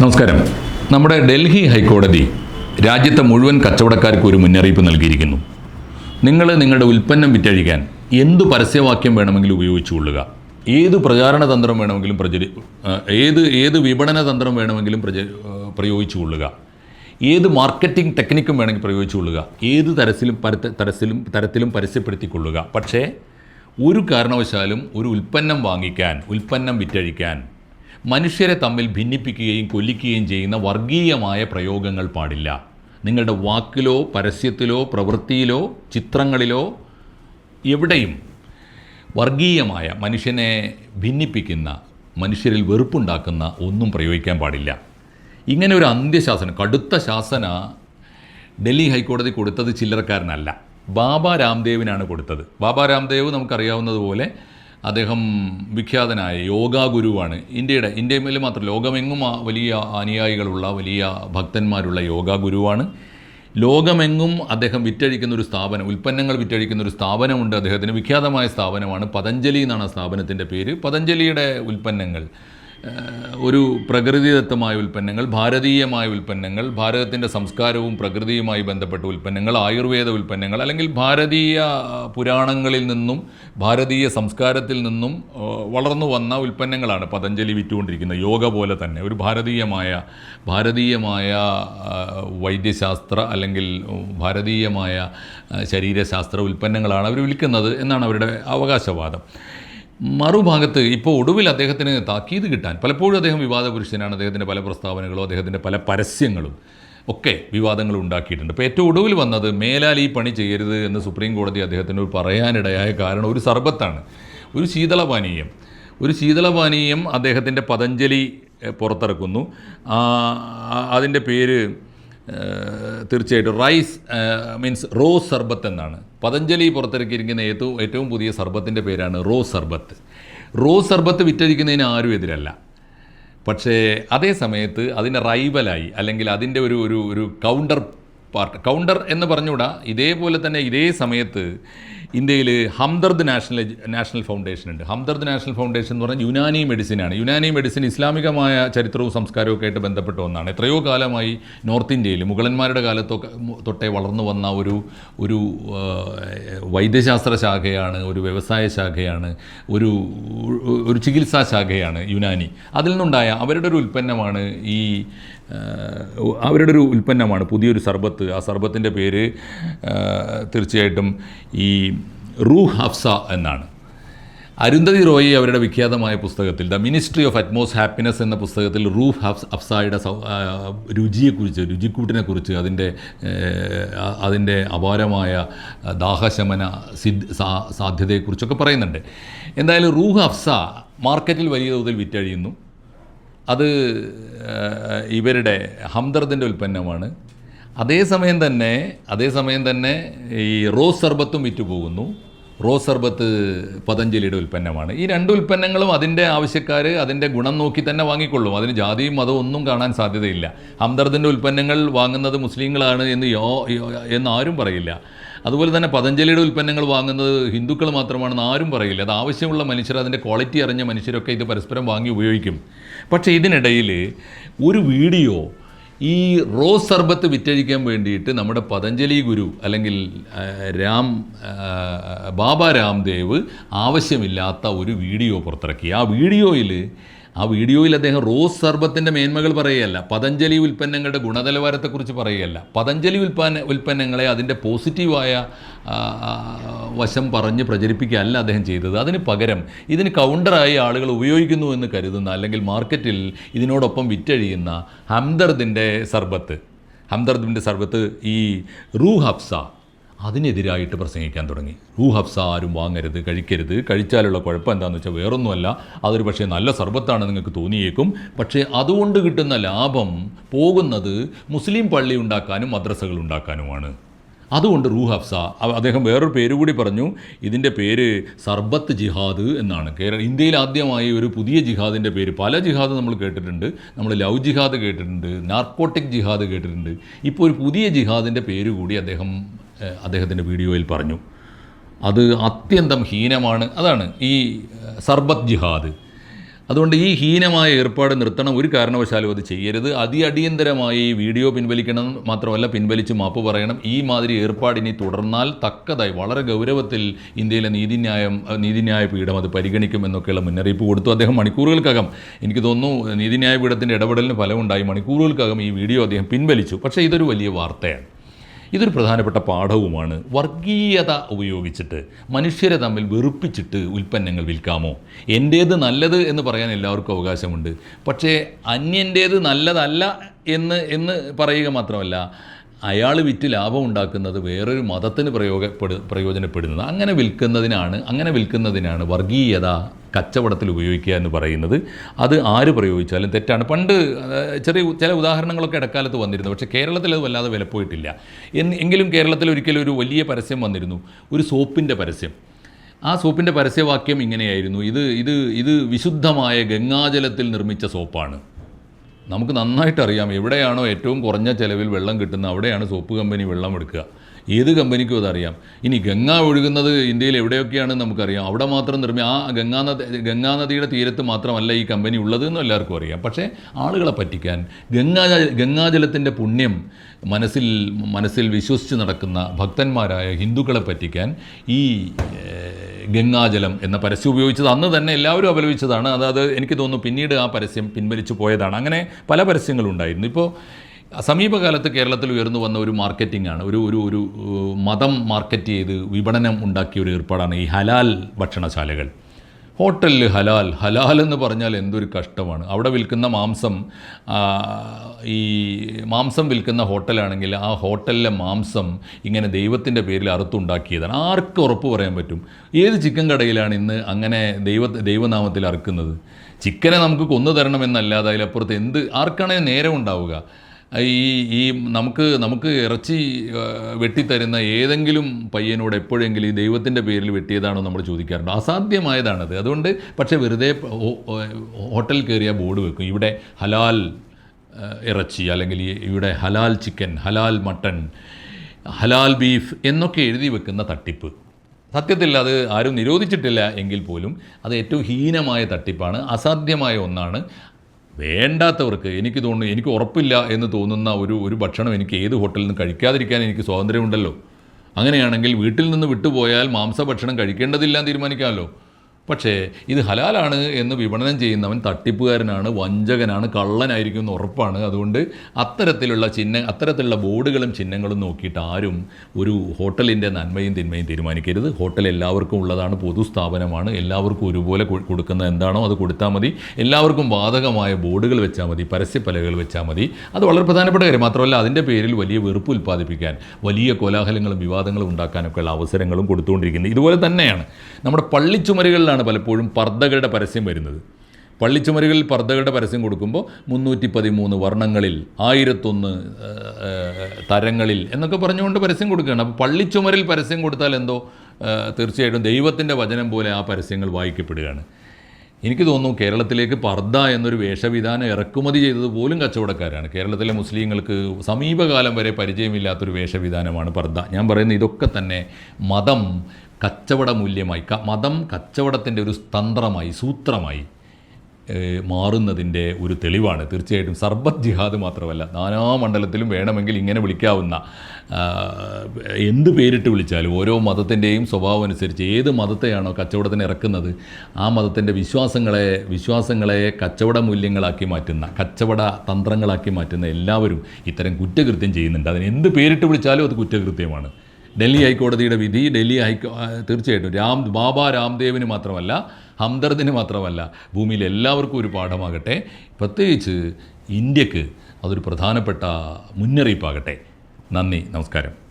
നമസ്കാരം. നമ്മുടെ ഡൽഹി ഹൈക്കോടതി രാജ്യത്തെ മുഴുവൻ കച്ചവടക്കാർക്ക് ഒരു മുന്നറിയിപ്പ് നൽകിയിരിക്കുന്നു. നിങ്ങൾ നിങ്ങളുടെ ഉൽപ്പന്നം വിറ്റഴിക്കാൻ എന്തു പരസ്യവാക്യം വേണമെങ്കിലും ഉപയോഗിച്ചുകൊള്ളുക ഏത് പ്രചാരണ തന്ത്രം വേണമെങ്കിലും പ്രചരി ഏത് ഏത് വിപണന തന്ത്രം വേണമെങ്കിലും പ്രച പ്രയോഗിച്ചു പ്രയോഗിച്ചുകൊള്ളുക ഏത് മാർക്കറ്റിംഗ് ടെക്നിക്കും വേണമെങ്കിൽ പ്രയോഗിച്ചുകൊള്ളുക ഏത് തരത്തിലും പരത്ത തരത്തിലും തരത്തിലും പരസ്യപ്പെടുത്തിക്കൊള്ളുക പക്ഷേ ഒരു കാരണവശാലും ഒരു ഉൽപ്പന്നം വാങ്ങിക്കാൻ ഉൽപ്പന്നം വിറ്റഴിക്കാൻ മനുഷ്യരെ തമ്മിൽ ഭിന്നിപ്പിക്കുകയും കൊല്ലിക്കുകയും ചെയ്യുന്ന വർഗീയമായ പ്രയോഗങ്ങൾ പാടില്ല. നിങ്ങളുടെ വാക്കിലോ പരസ്യത്തിലോ പ്രവൃത്തിയിലോ ചിത്രങ്ങളിലോ എവിടെയും വർഗീയമായ മനുഷ്യനെ ഭിന്നിപ്പിക്കുന്ന മനുഷ്യരിൽ വെറുപ്പുണ്ടാക്കുന്ന ഒന്നും പ്രയോഗിക്കാൻ പാടില്ല. ഇങ്ങനെ ഒരു അന്ത്യശാസനം കടുത്ത ശാസന ഡൽഹി ഹൈക്കോടതി കൊടുത്തത് ചില്ലറക്കാരനല്ല. ബാബ രാംദേവിനാണ് കൊടുത്തത്. ബാബ രാംദേവ് നമുക്കറിയാവുന്നതുപോലെ അദ്ദേഹം വിഖ്യാതനായ യോഗാ ഗുരുവാണ്. ഇന്ത്യയുടെ ഇന്ത്യയിൽ മാത്രം ലോകമെങ്ങും വലിയ അനുയായികളുള്ള വലിയ ഭക്തന്മാരുള്ള യോഗാ ഗുരുവാണ്. ലോകമെങ്ങും അദ്ദേഹം വിറ്റഴിക്കുന്ന ഒരു സ്ഥാപനം ഉൽപ്പന്നങ്ങൾ വിറ്റഴിക്കുന്ന ഒരു സ്ഥാപനമുണ്ട്. അദ്ദേഹത്തിന് വിഖ്യാതമായ സ്ഥാപനമാണ് പതഞ്ജലി എന്നാണ് ആ സ്ഥാപനത്തിന്റെ പേര്. പതഞ്ജലിയുടെ ഉൽപ്പന്നങ്ങൾ ഒരു പ്രകൃതിദത്തമായ ഉൽപ്പന്നങ്ങൾ ഭാരതീയമായ ഉൽപ്പന്നങ്ങൾ ഭാരതത്തിന്റെ സംസ്കാരവും പ്രകൃതിയുമായി ബന്ധപ്പെട്ട ഉൽപ്പന്നങ്ങൾ ആയുർവേദ ഉൽപ്പന്നങ്ങൾ അല്ലെങ്കിൽ ഭാരതീയ പുരാണങ്ങളിൽ നിന്നും ഭാരതീയ സംസ്കാരത്തിൽ നിന്നും വളർന്നു വന്ന ഉൽപ്പന്നങ്ങളാണ് പതഞ്ജലി വിറ്റുകൊണ്ടിരിക്കുന്നത്. യോഗ പോലെ തന്നെ ഒരു ഭാരതീയമായ ഭാരതീയമായ വൈദ്യശാസ്ത്ര അല്ലെങ്കിൽ ഭാരതീയമായ ശരീരശാസ്ത്ര ഉൽപ്പന്നങ്ങളാണ് അവർ വിൽക്കുന്നത് എന്നാണ് അവരുടെ അവകാശവാദം. മറുഭാഗത്ത് ഇപ്പോൾ ഒടുവിൽ അദ്ദേഹത്തിന് താക്കീത് കിട്ടാൻ പലപ്പോഴും അദ്ദേഹം വിവാദ പുരുഷനാണ് അദ്ദേഹത്തിന്റെ പല പ്രസ്താവനകളും അദ്ദേഹത്തിന്റെ പല പരസ്യങ്ങളും ഒക്കെ വിവാദങ്ങൾ ഉണ്ടാക്കിയിട്ടുണ്ട്. ഇപ്പോൾ ഏറ്റവും ഒടുവിൽ വന്നത് മേലാൽ ഈ പണി ചെയ്യരുത് എന്ന് സുപ്രീം കോടതി അദ്ദേഹത്തിനോട് പറയാനിടയായ കാരണം ഒരു സർബത്താണ് ഒരു ശീതളപാനീയം ഒരു ശീതളപാനീയം അദ്ദേഹത്തിന്റെ പതഞ്ജലി പുറത്തിറക്കുന്നു. അതിന്റെ പേര് തീർച്ചയായിട്ടും റൈസ് മീൻസ് റോസ് സർബത്ത് എന്നാണ്. പതഞ്ജലി പുറത്തിറക്കിയിരിക്കുന്ന ഏറ്റവും ഏറ്റവും പുതിയ സർബത്തിന്റെ പേരാണ് റോസ് സർബത്ത്. റോസ് സർബത്ത് വിറ്റഴിക്കുന്നതിന് ആരും എതിരല്ല. പക്ഷേ അതേ സമയത്ത് അതിന്റെ റൈവലായി അല്ലെങ്കിൽ അതിന്റെ ഒരു ഒരു ഒരു കൗണ്ടർ പാർട്ട് കൗണ്ടർ എന്ന് പറഞ്ഞുകൂടാ? ഇതേപോലെ തന്നെ ഇതേ സമയത്ത് ഇന്ത്യയിൽ ഹംദർദ് നാഷണൽ നാഷണൽ ഫൗണ്ടേഷൻ ഉണ്ട്. ഹംദർദ് നാഷണൽ ഫൗണ്ടേഷൻ എന്ന് പറഞ്ഞാൽ യുനാനി മെഡിസിനാണ് യുനാനി മെഡിസിൻ ഇസ്ലാമികമായ ചരിത്രവും സംസ്കാരവും ഒക്കെ ആയിട്ട് ബന്ധപ്പെട്ട ഒന്നാണ്. എത്രയോ കാലമായി നോർത്ത് ഇന്ത്യയിൽ മുഗളന്മാരുടെ കാലത്തൊക്കെ തൊട്ടേ വളർന്നു വന്ന ഒരു ഒരു വൈദ്യശാസ്ത്ര ശാഖയാണ് ഒരു വ്യവസായ ശാഖയാണ് ഒരു ഒരു ചികിത്സാ ശാഖയാണ് യുനാനി. അതിൽ നിന്നുണ്ടായ അവരുടെ ഒരു ഉൽപ്പന്നമാണ് ഈ അവരുടെ ഒരു ഉൽപ്പന്നമാണ് പുതിയൊരു സർബത്ത്. ആ സർബത്തിന്റെ പേര് തീർച്ചയായിട്ടും ഈ റൂഹ് ഹഫ്സ എന്നാണ്. അരുന്ധതി റോയി അവരുടെ വിഖ്യാതമായ പുസ്തകത്തിൽ the ministry of utmost happiness എന്ന പുസ്തകത്തിൽ റൂഫ് ഹഫ് അഫ്സായുടെ രുചിയെക്കുറിച്ച് രുചിക്കൂട്ടിനെക്കുറിച്ച് അതിന്റെ അതിന്റെ അപാരമായ ദാഹശമന സിദ് സാധ്യതയെക്കുറിച്ചൊക്കെ പറയുന്നുണ്ട്. എന്തായാലും റൂഹ് ഹഫ്സ മാർക്കറ്റിൽ വലിയ തോതിൽ വിറ്റഴിയുന്നു. അത് ഇവരുടെ ഹംദർദിന്റെ ഉൽപ്പന്നമാണ്. അതേസമയം തന്നെ അതേസമയം തന്നെ ഈ റോസ് സർബത്തും വിറ്റുപോകുന്നു. റോസ് സർബത്ത് പതഞ്ജലിയുടെ ഉൽപ്പന്നമാണ്. ഈ രണ്ട് ഉൽപ്പന്നങ്ങളും അതിന്റെ ആവശ്യക്കാർ അതിന്റെ ഗുണം നോക്കി തന്നെ വാങ്ങിക്കൊള്ളും. അതിന് ജാതിയും മതവും ഒന്നും കാണാൻ സാധ്യതയില്ല. ഹംദർദിന്റെ ഉൽപ്പന്നങ്ങൾ വാങ്ങുന്നത് മുസ്ലിങ്ങളാണ് എന്ന് യോ- എന്ന് ആരും പറയില്ല. അതുപോലെ തന്നെ പതഞ്ജലിയുടെ ഉൽപ്പന്നങ്ങൾ വാങ്ങുന്നത് ഹിന്ദുക്കൾ മാത്രമാണെന്ന് ആരും പറയില്ല. അത് ആവശ്യമുള്ള മനുഷ്യർ അതിന്റെ ക്വാളിറ്റി അറിഞ്ഞ മനുഷ്യരൊക്കെ ഇത് പരസ്പരം വാങ്ങി ഉപയോഗിക്കും. പക്ഷേ ഇതിനിടയിൽ ഒരു വീഡിയോ ഈ റോസ് സർബത്ത് വിറ്റഴിക്കാൻ വേണ്ടിയിട്ട് നമ്മുടെ പതഞ്ജലി ഗുരു അല്ലെങ്കിൽ രാം ബാബ രാംദേവ് ആവശ്യമില്ലാത്ത ഒരു വീഡിയോ പുറത്തിറക്കി. ആ വീഡിയോയിൽ ആ വീഡിയോയിൽ അദ്ദേഹം റോസ് സർബത്തിന്റെ മേന്മകൾ പറയുകയല്ല പതഞ്ജലി ഉൽപ്പന്നങ്ങളുടെ ഗുണനിലവാരത്തെക്കുറിച്ച് പറയുകയല്ല. പതഞ്ജലി ഉൽപ്പന്ന ഉൽപ്പന്നങ്ങളെ അതിന്റെ പോസിറ്റീവായ വശം പറഞ്ഞ് പ്രചരിപ്പിക്കുകയല്ല അദ്ദേഹം ചെയ്തത്. അതിന് പകരം ഇതിന് കൗണ്ടറായി ആളുകൾ ഉപയോഗിക്കുന്നു എന്ന് കരുതുന്ന അല്ലെങ്കിൽ മാർക്കറ്റിൽ ഇതിനോടൊപ്പം വിറ്റഴിയുന്ന ഹംദർദിന്റെ സർബത്ത് ഹംദർദിന്റെ സർബത്ത് ഈ റൂ ഹഫ്സ അതിനെതിരായിട്ട് പ്രസംഗിക്കാൻ തുടങ്ങി. റൂ ഹഫ്സ ആരും വാങ്ങരുത് കഴിക്കരുത്. കഴിച്ചാലുള്ള കുഴപ്പം എന്താണെന്ന് വെച്ചാൽ വേറൊന്നുമല്ല. അതൊരു പക്ഷേ നല്ല സർബത്താണ് നിങ്ങൾക്ക് തോന്നിയേക്കും. പക്ഷേ അതുകൊണ്ട് കിട്ടുന്ന ലാഭം പോകുന്നത് മുസ്ലിം പള്ളി ഉണ്ടാക്കാനും മദ്രസകൾ ഉണ്ടാക്കാനുമാണ്. അതുകൊണ്ട് റൂ ഹഫ്സ അദ്ദേഹം വേറൊരു പേര് കൂടി പറഞ്ഞു. ഇതിന്റെ പേര് സർബത്ത് ജിഹാദ് എന്നാണ്. കേരള ഇന്ത്യയിൽ ആദ്യമായി ഒരു പുതിയ ജിഹാദിന്റെ പേര്. പല ജിഹാദ് നമ്മൾ കേട്ടിട്ടുണ്ട്. നമ്മൾ ലവ് ജിഹാദ് കേട്ടിട്ടുണ്ട്. നാർക്കോട്ടിക് ജിഹാദ് കേട്ടിട്ടുണ്ട്. ഇപ്പോൾ ഒരു പുതിയ ജിഹാദിന്റെ പേര് കൂടി അദ്ദേഹം അദ്ദേഹത്തിന്റെ വീഡിയോയിൽ പറഞ്ഞു. അത് അത്യന്തം ഹീനമാണ്. അതാണ് ഈ സർബത് ജിഹാദ്. അതുകൊണ്ട് ഈ ഹീനമായ ഏർപ്പാട് നിർത്തണം. ഒരു കാരണവശാലും അത് ചെയ്യരുത്. അതിഅടിയന്തരമായി ഈ വീഡിയോ പിൻവലിക്കണം മാത്രമല്ല പിൻവലിച്ച് മാപ്പ് പറയണം. ഈ മാതിരി ഏർപ്പാട് ഇനി തുടർന്നാൽ തക്കതായി വളരെ ഗൗരവത്തിൽ ഇന്ത്യയിലെ നീതിന്യായം നീതിന്യായ പീഠം അത് പരിഗണിക്കുമെന്നൊക്കെയുള്ള മുന്നറിയിപ്പ് കൊടുത്തു അദ്ദേഹം മണിക്കൂറുകൾക്കകം. എനിക്ക് തോന്നുന്നു നീതിന്യായ പീഠത്തിന്റെ ഇടപെടലിന് ഫലമുണ്ടായി മണിക്കൂറുകൾക്കകം ഈ വീഡിയോ അദ്ദേഹം പിൻവലിച്ചു. പക്ഷേ ഇതൊരു വലിയ വാർത്തയാണ്. ഇതൊരു പ്രധാനപ്പെട്ട പാഠവുമാണ്. വർഗീയത ഉപയോഗിച്ചിട്ട് മനുഷ്യരെ തമ്മിൽ വെറുപ്പിച്ചിട്ട് ഉൽപ്പന്നങ്ങൾ വിൽക്കാമോ? എന്റേത് നല്ലത് എന്ന് പറയാൻ എല്ലാവർക്കും അവകാശമുണ്ട്. പക്ഷേ അന്യന്റേത് നല്ലതല്ല എന്ന് എന്ന് പറയുക മാത്രമല്ല അയാൾ വിറ്റ് ലാഭം ഉണ്ടാക്കുന്നത് വേറൊരു മതത്തിന് പ്രയോഗപ്പെടു പ്രയോജനപ്പെടുന്നത്. അങ്ങനെ വിൽക്കുന്നതിനാണ് അങ്ങനെ വിൽക്കുന്നതിനാണ് വർഗീയത കച്ചവടത്തിൽ ഉപയോഗിക്കുക എന്ന് പറയുന്നത്. അത് ആര് പ്രയോഗിച്ചാലും തെറ്റാണ്. പണ്ട് ചെറിയ ചില ഉദാഹരണങ്ങളൊക്കെ ഇടക്കാലത്ത് വന്നിരുന്നു. പക്ഷേ കേരളത്തിൽ അത് വല്ലാതെ വിലപ്പോയിട്ടില്ല. എങ്കിലും കേരളത്തിൽ ഒരിക്കലും ഒരു വലിയ പരസ്യം വന്നിരുന്നു. ഒരു സോപ്പിന്റെ പരസ്യം. ആ സോപ്പിന്റെ പരസ്യവാക്യം ഇങ്ങനെയായിരുന്നു. ഇത് ഇത് ഇത് വിശുദ്ധമായ ഗംഗാജലത്തിൽ നിർമ്മിച്ച സോപ്പാണ്. നമുക്ക് നന്നായിട്ട് അറിയാം എവിടെയാണോ ഏറ്റവും കുറഞ്ഞ ചിലവിൽ വെള്ളം കിട്ടുന്നത് അവിടെയാണ് സോപ്പ് കമ്പനി വെള്ളം എടുക്കുക. ഏത് കമ്പനിക്കും അതറിയാം. ഇനി ഗംഗ ഒഴുകുന്നത് ഇന്ത്യയിൽ എവിടെയൊക്കെയാണെന്ന് നമുക്കറിയാം. അവിടെ മാത്രം നിർമ്മി ആ ഗംഗാനദി ഗംഗാനദിയുടെ തീരത്ത് മാത്രമല്ല ഈ കമ്പനി ഉള്ളതെന്നും എല്ലാവർക്കും അറിയാം. പക്ഷേ ആളുകളെ പറ്റിക്കാൻ ഗംഗാ ഗംഗാജലത്തിന്റെ പുണ്യം മനസ്സിൽ മനസ്സിൽ വിശ്വസിച്ച് നടക്കുന്ന ഭക്തന്മാരായ ഹിന്ദുക്കളെ പറ്റിക്കാൻ ഈ ഗംഗാജലം എന്ന പരസ്യം ഉപയോഗിച്ചത് അന്ന് തന്നെ എല്ലാവരും അപലപിച്ചതാണ്. അതായത് എനിക്ക് തോന്നുന്നു പിന്നീട് ആ പരസ്യം പിൻവലിച്ചു പോയതാണ്. അങ്ങനെ പല പരസ്യങ്ങളും ഉണ്ടായിരുന്നു ഇപ്പോൾ സമീപകാലത്ത് കേരളത്തിൽ ഉയർന്നു വന്ന ഒരു മാർക്കറ്റിംഗ് ആണ്. ഒരു ഒരു ഒരു മതം മാർക്കറ്റ് ചെയ്ത് വിപണനം ഉണ്ടാക്കിയ ഒരു ഏർപ്പാടാണ് ഈ ഹലാൽ ഭക്ഷണശാലകൾ. ഹോട്ടലിൽ ഹലാൽ ഹലാൽ എന്ന് പറഞ്ഞാൽ എന്തൊരു കഷ്ടമാണ്. അവിടെ വിൽക്കുന്ന മാംസം ഈ മാംസം വിൽക്കുന്ന ഹോട്ടലാണെങ്കിൽ ആ ഹോട്ടലിലെ മാംസം ഇങ്ങനെ ദൈവത്തിന്റെ പേരിൽ അറുത്തുണ്ടാക്കിയതാണ്. ആർക്ക് ഉറപ്പ് പറയാൻ പറ്റും? ഏത് ചിക്കൻ കടയിലാണ് ഇന്ന് അങ്ങനെ ദൈവ ദൈവനാമത്തിൽ അറുക്കുന്നത്? ചിക്കനെ നമുക്ക് കൊന്നു തരണമെന്നല്ലാതെ അതിലപ്പുറത്ത് എന്ത് ആർക്കാണേ നേരം ഉണ്ടാവുക? ഈ ഈ നമുക്ക് നമുക്ക് ഇറച്ചി വെട്ടിത്തരുന്ന ഏതെങ്കിലും പയ്യനോട് എപ്പോഴെങ്കിലും ഈ ദൈവത്തിന്റെ പേരിൽ വെട്ടിയതാണോ നമ്മൾ ചോദിക്കാറുണ്ട്. അസാധ്യമായതാണത്. അതുകൊണ്ട് പക്ഷേ വെറുതെ ഹോട്ടൽ കയറിയ ബോർഡ് വെക്കും. ഇവിടെ ഹലാൽ ഇറച്ചി അല്ലെങ്കിൽ ഇവിടെ ഹലാൽ ചിക്കൻ ഹലാൽ മട്ടൺ ഹലാൽ ബീഫ് എന്നൊക്കെ എഴുതി വെക്കുന്ന തട്ടിപ്പ്. സത്യത്തിൽ അത് ആരും നിരോധിച്ചിട്ടില്ല എങ്കിൽ പോലും അത് ഏറ്റവും ഹീനമായ തട്ടിപ്പാണ്. അസാധ്യമായ ഒന്നാണ്. വേണ്ടാത്തവർക്ക് എനിക്ക് തോന്നുന്നു എനിക്ക് ഉറപ്പില്ല എന്ന് തോന്നുന്ന ഒരു ഒരു ഭക്ഷണം എനിക്ക് ഏത് ഹോട്ടലിൽ നിന്ന് കഴിക്കാതിരിക്കാൻ എനിക്ക് സ്വാതന്ത്ര്യമുണ്ടല്ലോ. അങ്ങനെയാണെങ്കിൽ വീട്ടിൽ നിന്ന് വിട്ടുപോയാൽ മാംസഭക്ഷണം കഴിക്കേണ്ടതില്ല എന്ന് തീരുമാനിക്കാമല്ലോ. പക്ഷേ ഇത് ഹലാലാണ് എന്ന് വിപണനം ചെയ്യുന്നവൻ തട്ടിപ്പുകാരനാണ് വഞ്ചകനാണ് കള്ളനായിരിക്കും എന്ന് ഉറപ്പാണ്. അതുകൊണ്ട് അത്തരത്തിലുള്ള ചിഹ്ന അത്തരത്തിലുള്ള ബോർഡുകളും ചിഹ്നങ്ങളും നോക്കിയിട്ട് ആരും ഒരു ഹോട്ടലിന്റെ നന്മയും തിന്മയും തീരുമാനിക്കരുത്. ഹോട്ടൽ എല്ലാവർക്കും ഉള്ളതാണ് പൊതുസ്ഥാപനമാണ്. എല്ലാവർക്കും ഒരുപോലെ കൊടുക്കുന്ന എന്താണോ അത് കൊടുത്താൽ മതി. എല്ലാവർക്കും ബാധകമായ ബോർഡുകൾ വെച്ചാൽ മതി പരസ്യപ്പലകൾ വെച്ചാൽ മതി. അത് വളരെ പ്രധാനപ്പെട്ട കാര്യം. മാത്രമല്ല അതിന്റെ പേരിൽ വലിയ വെറുപ്പ് ഉൽപ്പാദിപ്പിക്കാൻ വലിയ കോലാഹലങ്ങളും വിവാദങ്ങളും ഉണ്ടാക്കാനൊക്കെയുള്ള അവസരങ്ങളും കൊടുത്തുകൊണ്ടിരിക്കുന്നത് ഇതുപോലെ തന്നെയാണ്. നമ്മുടെ പള്ളിച്ചുമരുകളിലാണ് പലപ്പോഴും പർദ്ദകളുടെ പരസ്യം വരുന്നത്. പള്ളിച്ചുമരുകളിൽ പർദ്ദകളുടെ പരസ്യം കൊടുക്കുമ്പോൾ മുന്നൂറ്റി പതിമൂന്ന് വർണങ്ങളിൽ ആയിരത്തൊന്ന് തരങ്ങളിൽ എന്നൊക്കെ പറഞ്ഞുകൊണ്ട് പരസ്യം കൊടുക്കുകയാണ്. അപ്പോൾ പള്ളിച്ചുമരിൽ പരസ്യം കൊടുത്താൽ എന്തോ തീർച്ചയായിട്ടും ദൈവത്തിന്റെ വചനം പോലെ ആ പരസ്യങ്ങൾ വായിക്കപ്പെടുകയാണ്. എനിക്ക് തോന്നുന്നു കേരളത്തിലേക്ക് പർദ്ദ എന്നൊരു വേഷവിധാനം ഇറക്കുമതി ചെയ്തത് പോലും കച്ചവടക്കാരാണ്. കേരളത്തിലെ മുസ്ലിങ്ങൾക്ക് സമീപകാലം വരെ പരിചയമില്ലാത്തൊരു വേഷവിധാനമാണ് പർദ്ദ ഞാൻ പറയുന്നത് ഇതൊക്കെ തന്നെ മതം കച്ചവട മൂല്യമായി മതം കച്ചവടത്തിന്റെ ഒരു തന്ത്രമായി സൂത്രമായി മാറുന്നതിന്റെ ഒരു തെളിവാണ്. തീർച്ചയായിട്ടും സർബത്ത് ജിഹാദ് മാത്രമല്ല നാനാ മണ്ഡലത്തിലും വേണമെങ്കിൽ ഇങ്ങനെ വിളിക്കാവുന്ന എന്ത് പേരിട്ട് വിളിച്ചാലും ഓരോ മതത്തിന്റെയും സ്വഭാവം അനുസരിച്ച് ഏത് മതത്തെയാണോ കച്ചവടത്തിന് ഇറക്കുന്നത് ആ മതത്തിന്റെ വിശ്വാസങ്ങളെ വിശ്വാസങ്ങളെ കച്ചവട മൂല്യങ്ങളാക്കി മാറ്റുന്ന കച്ചവട തന്ത്രങ്ങളാക്കി മാറ്റുന്ന എല്ലാവരും ഇത്തരം കുറ്റകൃത്യം ചെയ്യുന്നുണ്ട്. അതിന് എന്ത് പേരിട്ട് വിളിച്ചാലും അത് കുറ്റകൃത്യമാണ്. ഡൽഹി ഹൈക്കോടതിയുടെ വിധി ഡൽഹി ഹൈക്കോ തീർച്ചയായിട്ടും. രാം ബാബ രാംദേവിന് മാത്രമല്ല ഹംദർദിന് മാത്രമല്ല ഭൂമിയിൽ എല്ലാവർക്കും ഒരു പാഠമാകട്ടെ. പ്രത്യേകിച്ച് ഇന്ത്യയ്ക്ക് അതൊരു പ്രധാനപ്പെട്ട മുന്നറിയിപ്പാകട്ടെ. നന്ദി നമസ്കാരം.